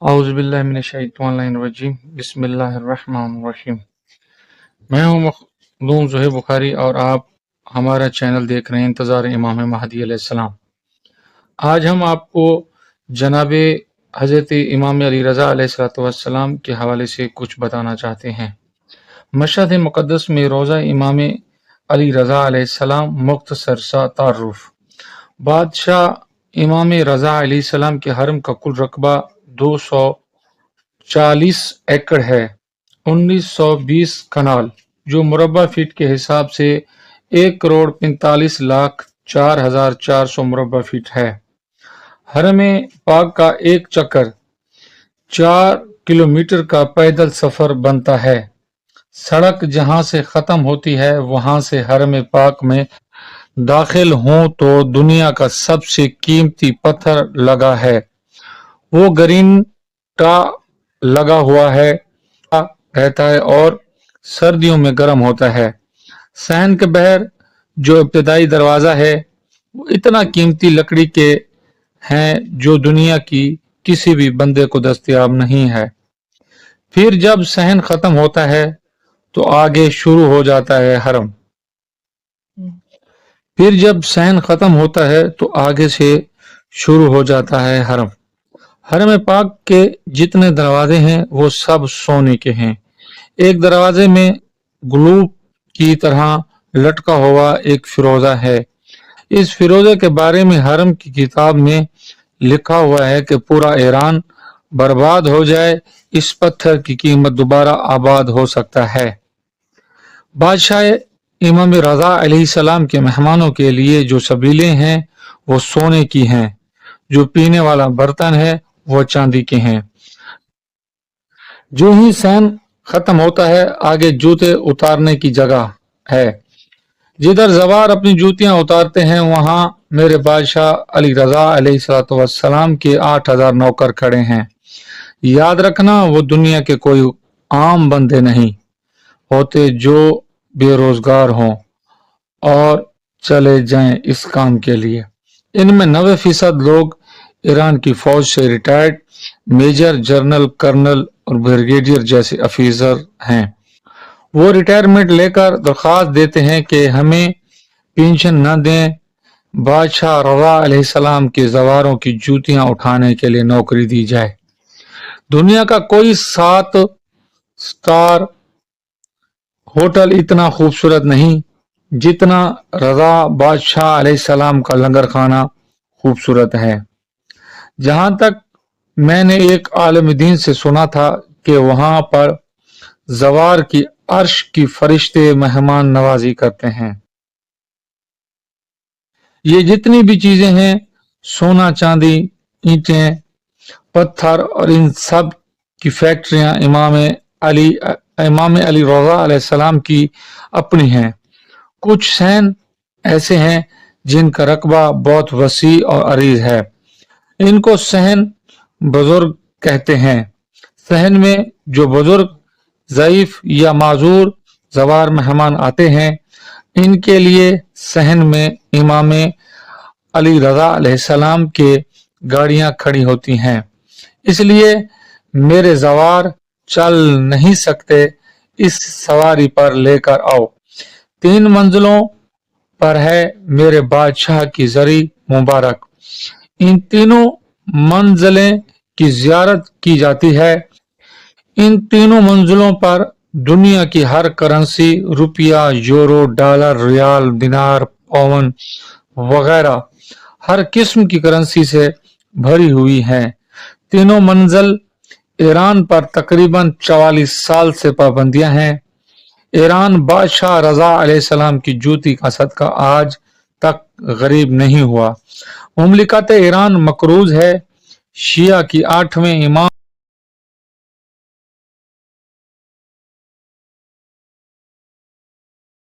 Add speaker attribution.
Speaker 1: اعوذ باللہ من الشیطان الرجیم، بسم اللہ الرحمن الرحیم۔ میں ہوں مخدوم زہر بخاری اور آپ ہمارا چینل دیکھ رہے ہیں، انتظار امام مہدی علیہ السلام۔ آج ہم آپ کو جناب حضرت امام علی رضا علیہ السلام کے حوالے سے کچھ بتانا چاہتے ہیں۔ مشہد مقدس میں روزہ امام علی رضا علیہ السلام مختصر سا تعارف۔ بادشاہ امام رضا علیہ السلام کے حرم کا کل رقبہ دو سو چالیس ایکڑ ہے۔ انیس سو بیس کنال، جو مربع فٹ کے حساب سے ایک کروڑ پینتالیس لاکھ چار ہزار چار سو مربع فٹ ہے۔ حرم پاک کا ایک چکر چار کلومیٹر کا پیدل سفر بنتا ہے۔ سڑک جہاں سے ختم ہوتی ہے، وہاں سے حرم پاک میں داخل ہوں تو دنیا کا سب سے قیمتی پتھر لگا ہے۔ وہ گرین ٹا لگا ہوا ہے رہتا ہے اور سردیوں میں گرم ہوتا ہے۔ سہن کے بہر جو ابتدائی دروازہ ہے، وہ اتنا قیمتی لکڑی کے ہیں جو دنیا کی کسی بھی بندے کو دستیاب نہیں ہے۔ پھر جب سہن ختم ہوتا ہے، تو آگے شروع ہو جاتا ہے حرم۔ پھر جب سہن ختم ہوتا ہے، تو آگے سے شروع ہو جاتا ہے حرم۔ حرم پاک کے جتنے دروازے ہیں، وہ سب سونے کے ہیں۔ ایک دروازے میں گلوب کی طرح لٹکا ہوا ایک فروزہ ہے۔ اس فروزے کے بارے میں حرم کی کتاب میں لکھا ہوا ہے کہ پورا ایران برباد ہو جائے، اس پتھر کی قیمت دوبارہ آباد ہو سکتا ہے۔ بادشاہ امام رضا علیہ السلام کے مہمانوں کے لیے جو سبیلے ہیں، وہ سونے کی ہیں۔ جو پینے والا برتن ہے وہ چاندی کے ہیں۔ جو ہی سین ختم ہوتا ہے، آگے جوتے اتارنے کی جگہ ہے۔ جدھر زوار اپنی جوتیاں اتارتے ہیں، وہاں میرے بادشاہ علی رضا علیہ السلام کے آٹھ ہزار نوکر کھڑے ہیں۔ یاد رکھنا، وہ دنیا کے کوئی عام بندے نہیں۔ ہوتے جو بے روزگار ہوں اور چلے جائیں اس کام کے لیے۔ ان میں نوے فیصد لوگ ایران کی فوج سے ریٹائرڈ میجر جرنل کرنل اور بریگیڈیئر جیسے افیسر ہیں۔ وہ ریٹائرمنٹ لے کر درخواست دیتے ہیں کہ ہمیں پینشن نہ دیں۔ بادشاہ رضا علیہ السلام کے زواروں کی جوتیاں اٹھانے کے لیے نوکری دی جائے۔ دنیا کا کوئی سات سٹار ہوٹل اتنا خوبصورت نہیں جتنا رضا بادشاہ علیہ السلام کا لنگر خانہ خوبصورت ہے۔ جہاں تک میں نے ایک عالم دین سے سنا تھا کہ وہاں پر زوار کی عرش کی فرشتے مہمان نوازی کرتے ہیں۔ یہ جتنی بھی چیزیں ہیں، سونا، چاندی، اینٹیں، پتھر اور ان سب کی فیکٹریاں امام علی امام علی رضا علیہ السلام کی اپنی ہیں۔ کچھ سین ایسے ہیں جن کا رقبہ بہت وسیع اور عریض ہے۔ ان کو سہن بزرگ کہتے ہیں۔ سہن میں جو بزرگ، ضعیف یا معذور، زوار مہمان آتے ہیں، ان کے لیے سہن میں امام علی رضا علیہ السلام کے گاڑیاں کھڑی ہوتی ہیں۔ اس لیے میرے زوار چل نہیں سکتے، اس سواری پر لے کر آؤ۔ تین منزلوں پر ہے میرے بادشاہ کی زری مبارک۔ ان تینوں منزلیں کی زیارت کی جاتی ہے۔ ان تینوں منزلوں پر دنیا کی ہر کرنسی، روپیہ، یورو، ڈالر، ریال، دینار پون وغیرہ ہر قسم کی کرنسی سے بھری ہوئی ہیں۔ تینوں منزل ایران پر تقریباً چوالیس سال سے پابندیاں ہیں۔ ایران بادشاہ رضا علیہ السلام کی جوتی کا صدقہ آج تک غریب نہیں ہوا۔ مملکت ایران مقروض ہے۔ شیعہ کی آٹھویں امام